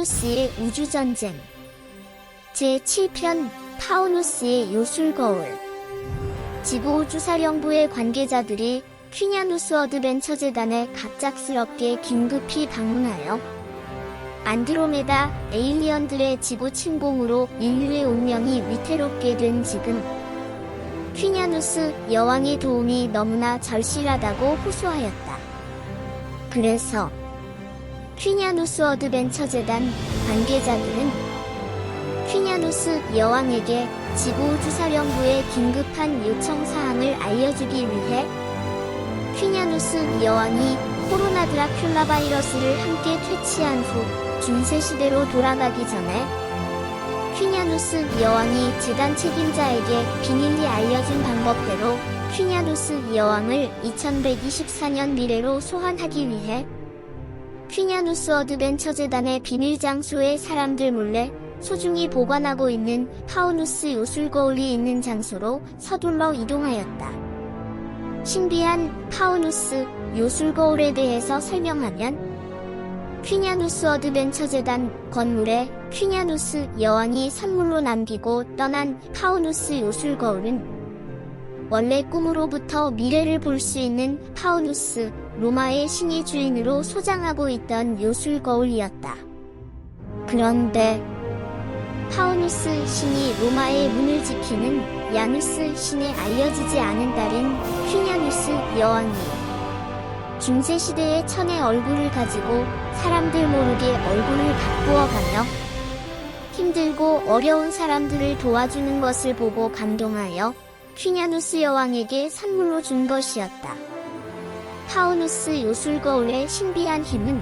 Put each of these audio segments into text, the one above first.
우주전쟁 제7편 파우누스의 요술거울 지구우주사령부의 관계자들이 퀴냐누스 어드벤처 재단에 갑작스럽게 긴급히 방문하여 안드로메다 에일리언들의 지구 침공으로 인류의 운명이 위태롭게 된 지금 퀴냐누스 여왕의 도움이 너무나 절실하다고 호소하였다. 그래서 퀴냐누스 어드벤처 재단 관계자들은 퀴냐누스 여왕에게 지구우주사령부의 긴급한 요청 사항을 알려주기 위해 퀴냐누스 여왕이 코로나 드라큘라 바이러스를 함께 퇴치한 후 중세시대로 돌아가기 전에 퀴냐누스 여왕이 재단 책임자에게 비밀리 알려준 방법대로 퀴냐누스 여왕을 2124년 미래로 소환하기 위해 퀴냐누스 어드벤처 재단의 비밀 장소에 사람들 몰래 소중히 보관하고 있는 파우누스 요술 거울이 있는 장소로 서둘러 이동하였다. 신비한 파우누스 요술 거울에 대해서 설명하면 퀴냐누스 어드벤처 재단 건물에 퀴냐누스 여왕이 선물로 남기고 떠난 파우누스 요술 거울은 원래 꿈으로부터 미래를 볼 수 있는 파우누스 로마의 신이 주인으로 소장하고 있던 요술 거울이었다. 그런데 파우누스 신이 로마의 문을 지키는 야누스 신에 알려지지 않은 딸인 퀴냐누스 여왕이 중세시대의 천의 얼굴을 가지고 사람들 모르게 얼굴을 바꾸어가며 힘들고 어려운 사람들을 도와주는 것을 보고 감동하여 퀴냐누스 여왕에게 선물로 준 것이었다. 파우누스 요술 거울의 신비한 힘은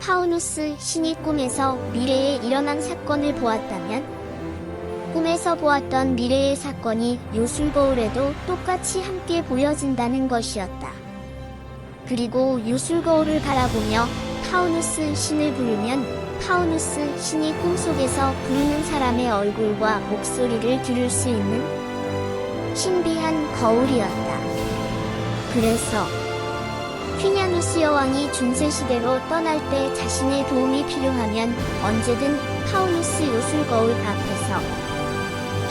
파우누스 신이 꿈에서 미래에 일어난 사건을 보았다면 꿈에서 보았던 미래의 사건이 요술 거울에도 똑같이 함께 보여진다는 것이었다. 그리고 요술 거울을 바라보며 파우누스 신을 부르면 파우누스 신이 꿈속에서 부르는 사람의 얼굴과 목소리를 들을 수 있는 신비한 거울이었다. 그래서 퀴냐누스 여왕이 중세시대로 떠날 때 자신의 도움이 필요하면 언제든 파우누스 요술 거울 앞에서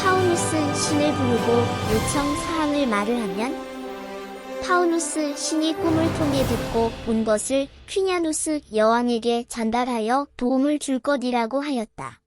파우누스 신을 부르고 요청 사항을 말을 하면 파우누스 신이 꿈을 통해 듣고 온 것을 퀴냐누스 여왕에게 전달하여 도움을 줄 것이라고 하였다.